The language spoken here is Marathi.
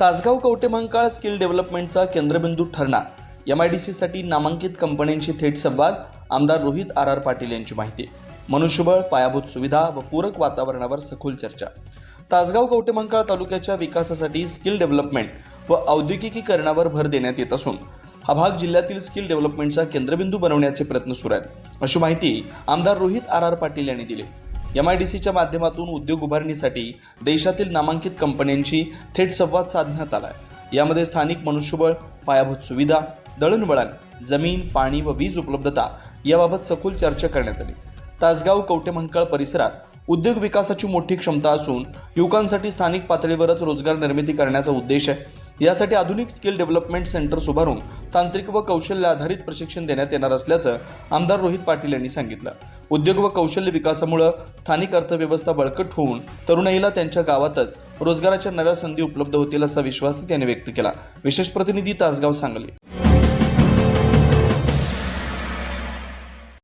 तासगाव कवटेमंकाळ स्किल डेव्हलपमेंटचा केंद्रबिंदू ठरणार एम आय डी सीसाठी नामांकित कंपन्यांशी थेट संवाद आमदार रोहित आर आर पाटील यांची माहिती. मनुष्यबळ पायाभूत सुविधा व पूरक वातावरणावर सखोल चर्चा. तासगाव कवटेमहांकाळ तालुक्याच्या विकासासाठी स्किल डेव्हलपमेंट व औद्योगिकीकरणावर भर देण्यात येत असून हा भाग जिल्ह्यातील स्किल डेव्हलपमेंटचा केंद्रबिंदू बनवण्याचे प्रयत्न सुरू आहेत. अशी माहिती आमदार रोहित आर आर पाटील यांनी दिली. एम आय डी सीच्या माध्यमातून उद्योग उभारणीसाठी देशातील नामांकित कंपन्यांशी थेट संवाद साधण्यात आला आहे यामध्ये स्थानिक मनुष्यबळ पायाभूत सुविधा दळणवळण जमीन पाणी व वीज उपलब्धता याबाबत सखोल चर्चा करण्यात आली. तासगाव कवटेमंकाळ परिसरात उद्योग विकासाची मोठी क्षमता असून युवकांसाठी स्थानिक पातळीवरच रोजगार निर्मिती करण्याचा उद्देश आहे. यासाठी आधुनिक स्किल डेव्हलपमेंट सेंटर्स उभारून तांत्रिक व कौशल्य आधारित प्रशिक्षण देण्यात येणार असल्याचं आमदार रोहित पाटील यांनी सांगितलं. उद्योग व कौशल्य विकासामुळं स्थानिक अर्थव्यवस्था बळकट होऊन तरुणाईला त्यांच्या गावातच रोजगाराच्या नव्या संधी उपलब्ध होतील असा विश्वासही त्यांनी व्यक्त केला. विशेष प्रतिनिधी तासगाव सांगली.